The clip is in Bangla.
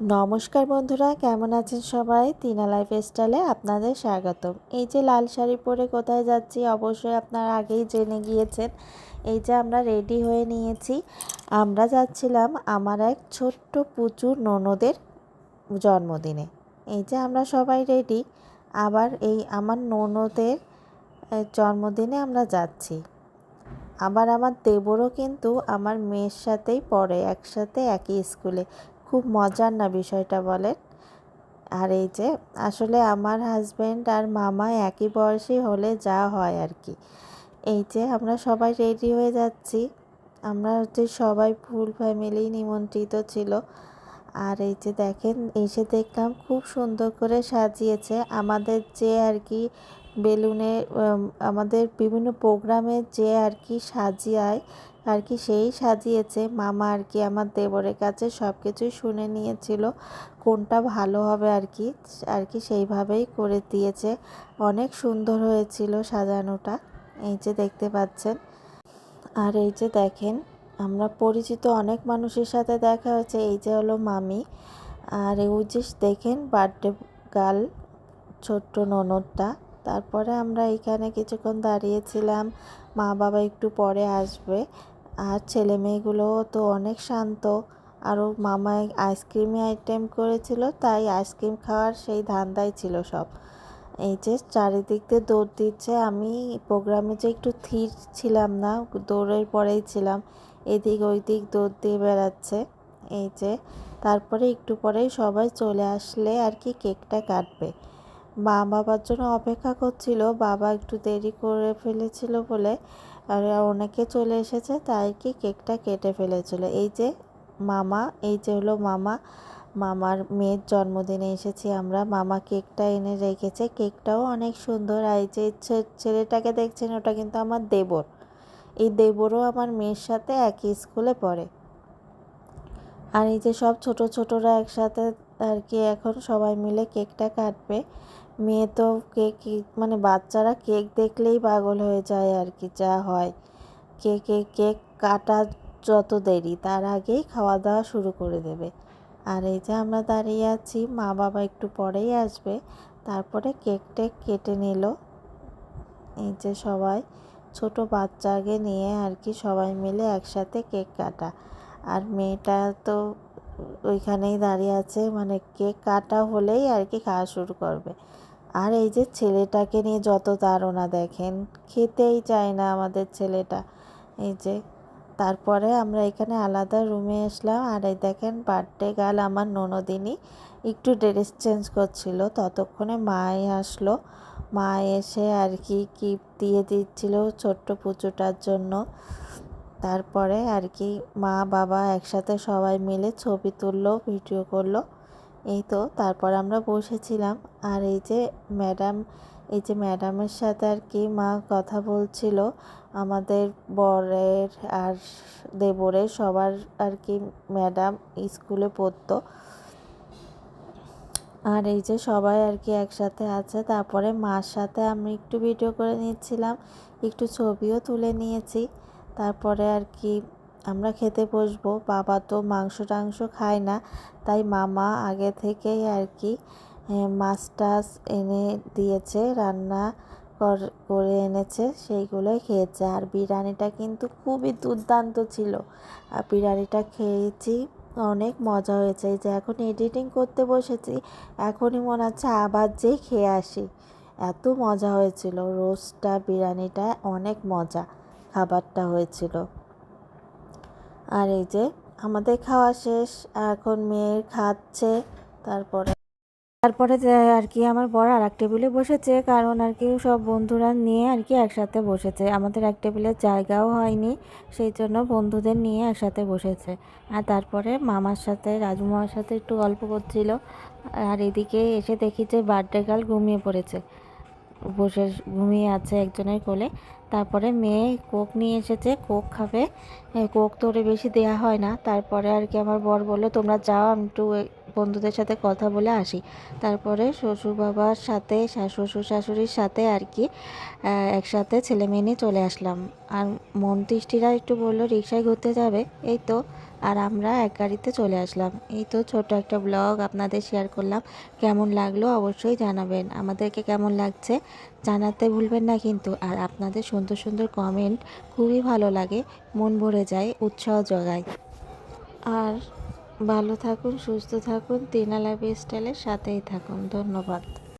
নমস্কার বন্ধুরা, কেমন আছেন সবাই? তিনা লাইফ স্টাইলে আপনাদের স্বাগতম। এই যে লাল শাড়ি পরে কোথায় যাচ্ছি, অবশ্যই আপনারা আগেই জেনে গিয়েছেন। এই যে আমরা রেডি হয়ে নিয়েছি। আমরা যাচ্ছিলাম আমার এক ছোট্ট পুচুর ননদের জন্মদিনে। এই যে আমরা সবাই রেডি, আবার এই আমার ননদের জন্মদিনে আমরা যাচ্ছি। আবার আমার দেবরও কিন্তু আমার মেয়ের সাথেই পড়ে, একসাথে একই স্কুলে। খুব মজার না বিষয়টা বলেন? আর এই যে, আসলে আমার হাজব্যান্ড আর মামা একই বয়সে হলে যা হয় আর কি। এই যে, আমরা সবাই রেডি হয়ে যাচ্ছি। আমরা হচ্ছে সবাই ফুল ফ্যামিলি নিমন্ত্রিত ছিল। আর এই যে দেখেন, এসে দেখলাম খুব সুন্দর করে সাজিয়েছে। আমাদের যে আর কি বেলুনে আমাদের বিভিন্ন প্রোগ্রামে যে আর কি সাজিয়ায়, আর কি সেই সাজিয়েছে। মামা আর কি আমার দেবরের কাছে সব কিছুই শুনে নিয়েছিল, কোনটা ভালো হবে আর কি আর কি সেইভাবেই করে দিয়েছে। অনেক সুন্দর হয়েছিল সাজানোটা, এই যে দেখতে পাচ্ছেন। আর এই যে দেখেন আমরা পরিচিত অনেক মানুষের সাথে দেখা হয়েছে। এই যে হলো মামি আর যে দেখেন বার্থডে গার্ল ছোট্ট ননদটা। তারপরে আমরা এখানে কিছুক্ষণ দাঁড়িয়েছিলাম। মা বাবা একটু পরে আসবে আর ছেলে মেয়েগুলোও তো অনেক শান্ত। আরও মামা আইসক্রিমই আইটেম করেছিল, তাই আইসক্রিম খাওয়ার সেই ধান্দাই ছিল সব। এই যে চারিদিক দিয়ে দৌড় দিচ্ছে। আমি প্রোগ্রামে যে একটু থির ছিলাম না, দৌড়ের পরেই ছিলাম। এদিক ওই দিক দৌড় দিয়ে বেড়াচ্ছে। এই যে, তারপরে একটু পরেই সবাই চলে আসলে আর কি কেকটা কাটবে। মা বাবার জন্য অপেক্ষা করছিল, বাবা একটু দেরি করে ফেলেছিল বলে, আর অনেকে চলে এসেছে তাই কি কেকটা কেটে ফেলেছিল। এই যে মামা, এই যে হলো মামা। মামার মেয়ের জন্মদিনে এসেছি আমরা। মামা কেকটা এনে রেখেছে। কেকটাও অনেক সুন্দর। আর যে ছেলেটাকে দেখছেন, ওটা কিন্তু আমার দেবর। এই দেবরও আমার মেয়ের সাথে একই স্কুলে পড়ে। আর এই যে সব ছোট ছোটরা একসাথে আর কি এখন সবাই মিলে কেকটা কাটবে। মেয়ে তো কেক মানে বাচ্চারা কেক দেখলেই পাগল হয়ে যায় আর কি, যা হয়। কেক কেক কাটা যত দেরি, তার আগেই খাওয়া দাওয়া শুরু করে দেবে। আর এই যে আমরা দাঁড়িয়ে আছি মা বাবা একটু পরেই আসবে। তারপরে কেক টেক কেটে নিল। এই যে সবাই ছোট বাচ্চাকে নিয়ে আর কি সবাই মিলে একসাথে কেক কাটা। আর মেয়েটা তো ওইখানেই দাঁড়িয়ে আছে মানে কেক কাটা হলেই আর কি খাওয়া শুরু করবে। আর এই যে ছেলেটাকে নিয়ে যত তাড়না দেখেন, খেতেই চায় না আমাদের ছেলেটা। এই যে তারপরে আমরা এখানে আলাদা রুমে আসলাম। আর এই দেখেন বার্থডে গার্ল আমার ননদিনী। একটু ড্রেস চেঞ্জ করছিল। ততক্ষণে মাই আসলো। মা এসে আর কি গিফট দিয়ে দিচ্ছিল ছোট্ট পুচুটার জন্য। তারপরে আর কি মা, বাবা একসাথে সবাই মিলে ছবি তুললো ভিডিও করল। এই তো, তারপর আমরা বসেছিলাম। আর এই যে ম্যাডাম এই যে ম্যাডামের সাথে আর কি মা কথা বলছিল। আমাদের বরের আর দেবরের সবার আর কি ম্যাডাম স্কুলে পড়তো। আর এই যে সবাই আর কি একসাথে আছে। তারপরে মার সাথে আমি একটু ভিডিও করে নিচ্ছিলাম, একটু ছবিও তুলে নিয়েছি। তারপরে আর কি আমরা খেতে বসবো। বাবা তো মাংস টাংস খায় না, তাই মামা আগে থেকেই আর কি মাছ টাছ এনে দিয়েছে রান্না কর- করে এনেছে, সেইগুলোই খেয়েছে। আর বিরিয়ানিটা কিন্তু খুবই দুর্দান্ত ছিল। আর বিরিয়ানিটা খেয়েছি, অনেক মজা হয়েছে। এই যে এখন এডিটিং করতে বসেছি, এখনই মনে হচ্ছে আবার যেই খেয়ে আসি। এত মজা হয়েছিল, রোস্টটা, বিরিয়ানিটা, অনেক মজা খাবারটা হয়েছিল। আর এই যে আমাদের খাওয়া শেষ, এখন মেয়ের খাচ্ছে, তারপরে তারপরে আর কি আমার বর আর এক টেবিলে বসেছে, কারণ আর কি সব বন্ধুরা নিয়ে আর কি একসাথে বসেছে। আমাদের এক টেবিলের জায়গাও হয়নি, সেই জন্য বন্ধুদের নিয়ে একসাথে বসেছে। আর তারপরে মামার সাথে রাজু মামার সাথে একটু গল্প করছিল। আর এদিকে এসে দেখি যে বার্থডে গার্ল ঘুমিয়ে পড়েছে। বসে, ঘুমিয়ে আছে একজনের কোলে। তারপরে মেয়ে কোক নিয়ে এসেছে, কোক খাবে। কোক তো বেশি দেওয়া হয় না। তারপরে আর কি আমার বর বলল, তোমরা যাও, আমি একটু বন্ধুদের সাথে কথা বলে আসি। তারপরে শ্বশুর বাবার সাথে, শ্বশুর শাশুড়ির সাথে আর কি একসাথে ছেলে মেয়ে নিয়ে চলে আসলাম। আর মন্ত্রিষ্টিরা একটু বলল রিক্সায় ঘুরতে যাবে? এই তো, আর আমরা এক গাড়িতে চলে আসলাম। এই তো ছোট একটা ব্লগ আপনাদের শেয়ার করলাম। কেমন লাগল অবশ্যই জানাবেন। আমাদেরকে কেমন লাগছে জানাতে ভুলবেন না কিন্তু। আর আপনাদের সুন্দর সুন্দর কমেন্ট খুবই ভালো লাগে। মন ভরে যায়, উৎসাহ জোগায়। আর ভালো থাকুন সুস্থ থাকুন তিনালা স্টাইলের সাথেই থাকুন। ধন্যবাদ।